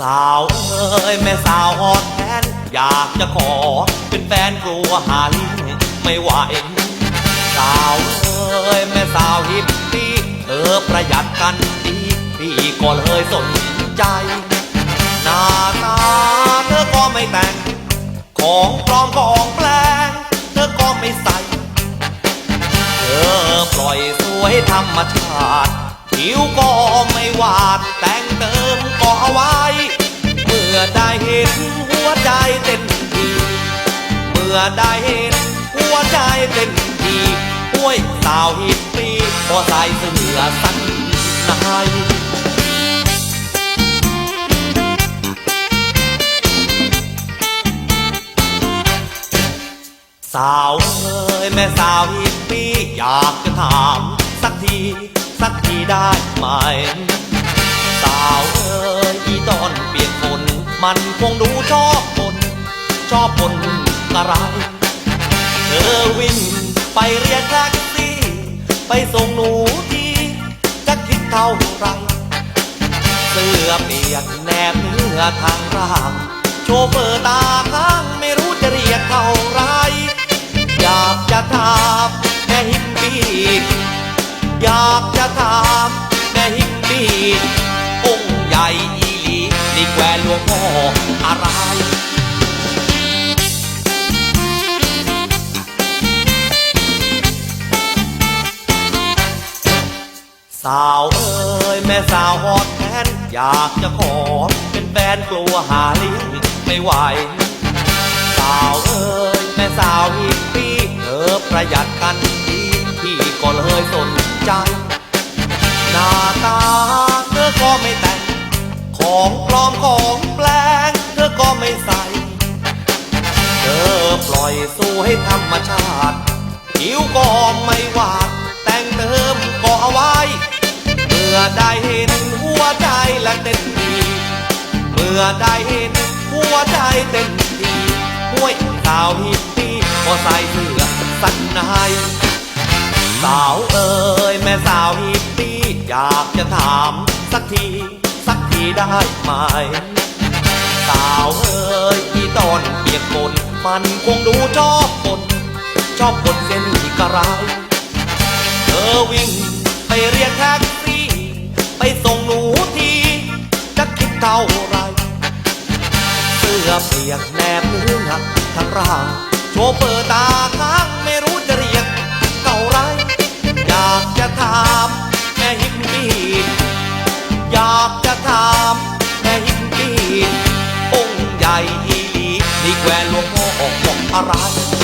สาวเอ้ยแม่สาวหอดแทนอยากจะขอ เป็นแฟนกลัวหาลิ้นไม่ไหวสาวเอ้ยแม่สาวฮิปปี้เธอประหยัดกันดีพี่ก็เลยสนใจหน้าตาเธอก็ไม่แต่ง ของปลอมของแปลง เธอก็ไม่ใส่เธอปล่อยสวยธรรมชาติผิวก็ไม่วาดแต่งเติมก็เอาไว้เมื่อได้ เห็นหัวใจเต้นทีเมื่อได้เห็นหัวใจเต้นทีห้วยสาวฮิปปี้พอใส่เสื้อสั้นในสาวเอ้ยแม่สาวฮิปปี้อยากจะถาม สักที สักทีได้ไหม มันคงดูชอบคน ชอบคนอะไร เธอวิ่งไปเรียกแท็กซี่ ไปส่งหนูทีจะคิดเท่าไร เสื้อเปียกแนบเนื้อทางร่าง โชเฟอร์ตาข้างไม่รู้จะเรียกเท่าไรอยากจะถามแม่ฮิปปี้อยากจะถามแม่ฮิปปี้ วงพ่ออะไรสาวเอ้ยแม่สาวฮอดแทนอยากจะขอเป็นแฟนกลัวหาเลี้ยงไม่ไหว สาวเอ้ยแม่สาวฮิปปี้เธอประหยัดกันดีพี่ก็เลยสนใจ อยสู้ให้ธรรมชาติผิวก็ไม่หวาด แต่งเติมก็เอาไว้ เมื่อได้เห็นหัวใจและเต้นดี เมื่อได้เห็นหัวใจเต้นดีห้วยสาวฮิปปี้ก็ใส่เสื้อสั้นในสาวเอ๋ยแม่สาวฮิปปี้อยากจะถามสักที สักทีได้ไหม สาวเอ๋ยที่ตอนเปียกฝน มันคงดูชอบคนชอบคนเส้นอีกระไรเธอวิ่งไปเรียกแท็กซี่ไปส่งหนูทีจะคิดเท่าไร เสื้อเปียกแนบเนื้อทั้งร่างโชเฟอร์ตาค้างไม่รู้จะเรียกเท่าไร อยากจะถามแม่ฮิปปี้อยากจะถามแม่ฮิปปี้องค์ใหญ่อีหลีนี่แกวนหลวงพ่อ alright.